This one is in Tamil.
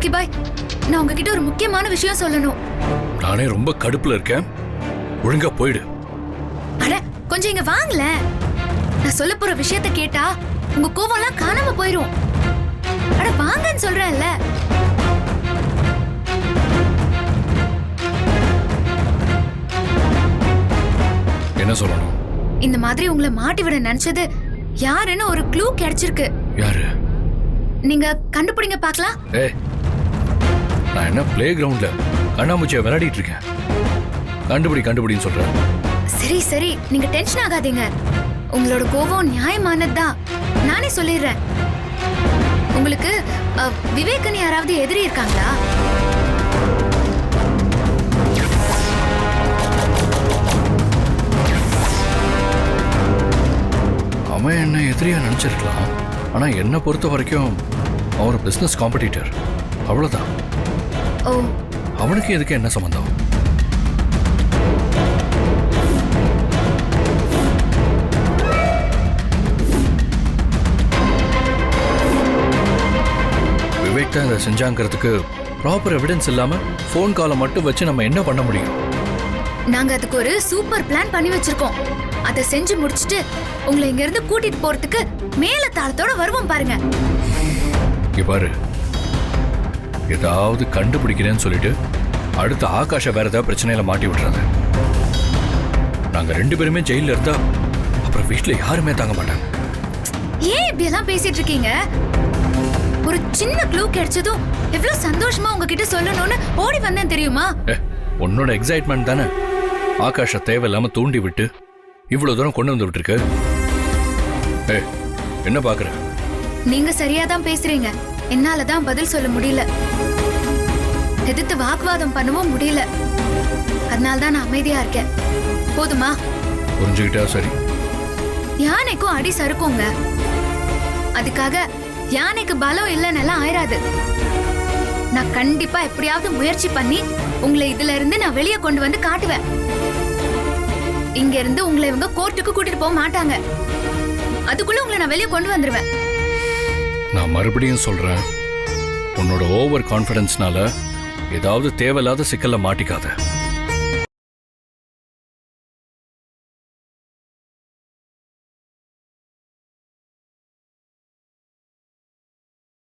ராக்கி பாய் நான் உங்ககிட்ட ஒரு முக்கியமான விஷயம் சொல்லணும். நானே ரொம்ப கடுப்புல இருக்கேன். ஒழுங்கா போயிடு. அட கொஞ்சம் இங்க வாங்கல நான் சொல்ல போற விஷயத்த கேட்டா உங்க கோவம்லாம் காணாம போயிரும். அட வாங்கன்னு சொல்றேன்ல. என்ன சொல்லணும்? இந்த மாதிரி உங்களை மாட்டி விட நினைச்சது யாருன்னு ஒரு க்ளூ கிடைச்சிருக்கு. யாரு? நீங்க கண்டுபிடிங்க பார்க்கலாம். ஏய் நான் என்ன பிளே கிரவுண்ட்ல கண்ணாமூச்சியை விளையாடிட்டு இருக்கேன் கண்டுபிடி கண்டுபிடின்னு சொல்றேன். சரி சரி. நீங்க டென்ஷன் ஆகாதீங்க. உங்களோட கோபம் நியாயமானதுதான் நானே சொல்லிடுறேன். உங்களுக்கு விவேக்னு யாராவது எதிரி இருக்காங்களா? அவன் என்ன எதிரியா நினைச்சிருக்கலாம். ஆனா என்னை பொறுத்த வரைக்கும் அவன் ஒரு பிசினஸ் காம்படிட்டர் அவ்வளவுதான். அவனுக்கு எதுக்கு என்ன சம்பந்தம்? விவேக் தான் இதை செஞ்சாங்கிறதுக்கு ப்ராப்பர் எவிடன்ஸ் இல்லாம ஃபோன் காலை மட்டும் வச்சு நம்ம என்ன பண்ண முடியும்? நாங்க அதுக்கு ஒரு சூப்பர் பிளான் பண்ணி வச்சிருக்கோம். அதை செஞ்சு முடிச்சிட்டு உங்களை இங்க இருந்து கூட்டிட்டு போறதுக்கு மேல தாளத்தோட வருவோம் பாருங்க. இங்க பாரு. ஏதாவது கண்டுபிடிக்கிறேன்னு சொல்லிட்டு அடுத்த ஆகாஷ வேற ஏதாவது பிரச்சனையில மாட்டி விட்டுறாங்க. நாங்க ரெண்டு பேருமே ஜெயில இருந்தா அப்புறம் வீட்டுல யாருமே தாங்க மாட்டாங்க. ஏன் இப்படி எல்லாம் பேசிட்டு இருக்கீங்க? ஒரு சின்ன க்ளூ கிடைச்சதும் எவ்வளவு சந்தோஷமா உங்ககிட்ட சொல்லணும்னு ஓடி வந்தேன் தெரியுமா? உன்னோட எக்ஸைட்மெண்ட் தானே? ஆகாஷ தேவையில்லாம தூண்டி விட்டு இவ்வளவு தூரம் கொண்டு வந்து விட்டுருக்கு? ஏ என்ன பாக்குற? நீங்க சரியா தான் பேசுறீங்க. என்னால தான் பதில் சொல்ல முடியல. எதிர்த்து வாக்குவாதம் பண்ணவும் முடியல. அதனால தான் நான் அமைதியா இருக்கேன். போதுமா? புரிஞ்சுக்கிட்டா சரி. யானைக்கும் அடி சறுக்குங்க. அதுக்காக யானைக்கு பலம் இல்லைன்னு எல்லாம் ஆயிராது. நான் கண்டிப்பா எப்படியாவது முயற்சி பண்ணி உங்களை இதுல இருந்து நான் வெளியே கொண்டு வந்து காட்டுவேன். இங்க இருந்து உங்களை இவங்க கோர்ட்டுக்கு கூட்டிட்டு போக மாட்டாங்க. அதுக்குள்ள உங்களை நான் வெளியே கொண்டு வந்துருவேன். நான் மறுபடியும் சொல்றேன். உன்னோட ஓவர் கான்ஃபிடன்ஸ்னால ஏதாவது தேவையில்லாத சிக்கல்ல மாட்டிக்காத.